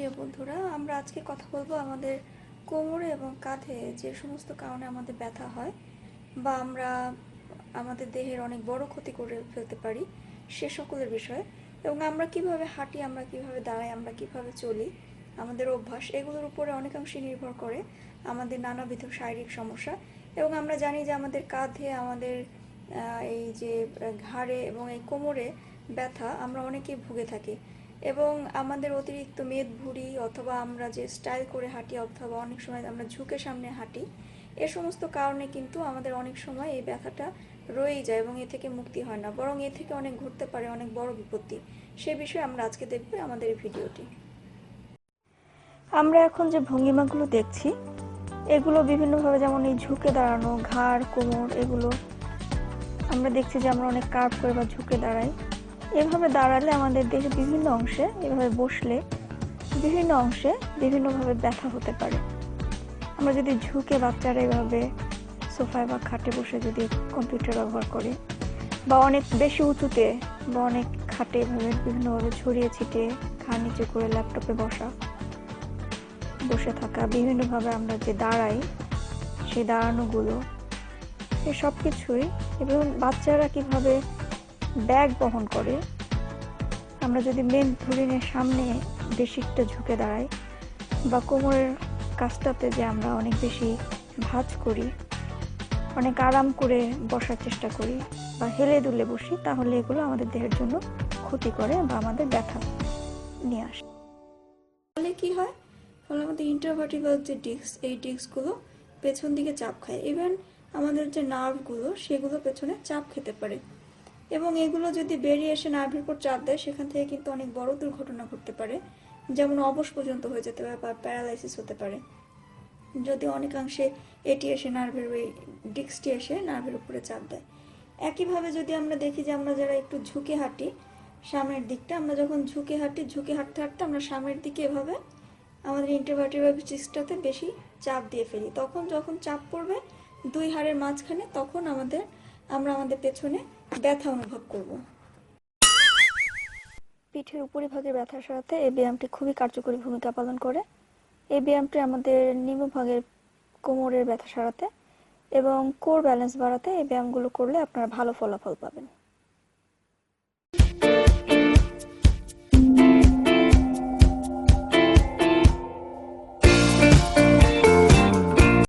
প্রিয় বন্ধুরা, আমরা আজকে কথা বলব আমাদের কোমরে এবং কাঁধে যে সমস্ত কারণে আমাদের ব্যথা হয় বা আমরা আমাদের দেহের অনেক বড় ক্ষতি করে ফেলতে পারি সে সকলের বিষয়ে এবং আমরা কীভাবে হাঁটি, আমরা কীভাবে দাঁড়াই, আমরা কীভাবে চলি, আমাদের অভ্যাস, এগুলোর উপরে অনেকাংশে নির্ভর করে আমাদের নানাবিধ শারীরিক সমস্যা এবং আমরা জানি যে আমাদের কাঁধে, আমাদের এই যে ঘাড়ে এবং এই কোমরে ব্যথা আমরা অনেকেই ভুগে থাকি। এবং আমাদের অতিরিক্ত মেদ, ভুঁড়ি অথবা আমরা যে স্টাইল করে হাঁটি অথবা অনেক সময় আমরা ঝুঁকে সামনে হাঁটি, এ সমস্ত কারণে কিন্তু আমাদের অনেক সময় এই ব্যথাটা রয়েই যায় এবং এ থেকে মুক্তি হয় না। বরং এ থেকে অনেক ঘটতে পারে, অনেক বড় বিপত্তি। সে বিষয়ে আমরা আজকে দেখব আমাদের এই ভিডিওটি। আমরা এখন যে ভঙ্গিমাগুলো দেখছি, এগুলো বিভিন্নভাবে যেমন এই ঝুঁকে দাঁড়ানো, ঘাড়, কোমর, এগুলো, আমরা দেখছি যে আমরা অনেক কার্ভ করে বা ঝুঁকে দাঁড়াই। এভাবে দাঁড়ালে আমাদের দেহের বিভিন্ন অংশে এভাবে বসলে বিভিন্ন অংশে বিভিন্নভাবে ব্যথা হতে পারে। আমরা যদি ঝুঁকে বাচ্চারা এভাবে সোফায় বা খাটে বসে যদি কম্পিউটার ব্যবহার করে বা অনেক বেশি উঁচুতে বা অনেক খাটে এভাবে বিভিন্নভাবে ছড়িয়ে ছিটিয়ে খা নিচে করে ল্যাপটপে বসা, বসে থাকা, বিভিন্নভাবে আমরা যে দাঁড়াই, সেই দাঁড়ানোগুলো এই সব কিছুই এবং বাচ্চারা কীভাবে ব্যাগ বহন করে, আমরা যদি মেন ধরিনের সামনে বেশিটা ঝুঁকে দাঁড়াই বা কোমরের কাজটাতে যে আমরা অনেক বেশি ভাঁজ করি, অনেক আরাম করে বসার চেষ্টা করি বা হেলে দুলে বসি, তাহলে এগুলো আমাদের দেহের জন্য ক্ষতি করে বা আমাদের ব্যথা নিয়ে আসে। ফলে কি হয়? ফলে আমাদের ইন্টারভার্টিভাল যে ডিস্ক এই ডিস্কগুলো পেছন দিকে চাপ খায়। ইভেন আমাদের যে নার্ভগুলো সেগুলো পেছনে চাপ খেতে পারে। এবং এগুলো যদি বেরিয়ে এসে নার্ভের উপর চাপ দেয়, সেখান থেকে কিন্তু অনেক বড় দুর্ঘটনা ঘটতে পারে। যেমন অবশ পর্যন্ত হয়ে যেতে পারে বা প্যারালাইসিস হতে পারে। যদি অনেকাংশে এটি এসে নার্ভের ওই ডিস্কটি এসে নার্ভের উপরে চাপ দেয়। একইভাবে যদি আমরা দেখি যে আমরা যারা একটু ঝুঁকে হাঁটি, সামনের দিকটা, আমরা যখন ঝুঁকে হাঁটি, ঝুঁকে হাঁটতে হাঁটতে আমরা সামনের দিকে এভাবে আমাদের ইন্টারভার্টিভাল ডিস্কটাতে বেশি চাপ দিয়ে ফেলি। তখন যখন চাপ পড়বে দুই হাড়ের মাঝখানে, তখন আমাদের আমরা আমাদের পেছনে ব্যথা অনুভব করব। পিঠের উপরিভাগের ব্যথা সরাতে এই ব্যায়ামটি খুবই কার্যকরী ভূমিকা পালন করে। এই ব্যায়ামটি আমাদের নিম্নভাগের কোমরের ব্যথা সারাতে এবং কোর ব্যালেন্স বাড়াতে এই ব্যায়ামগুলো করলে আপনারা ভালো ফলাফল পাবেন।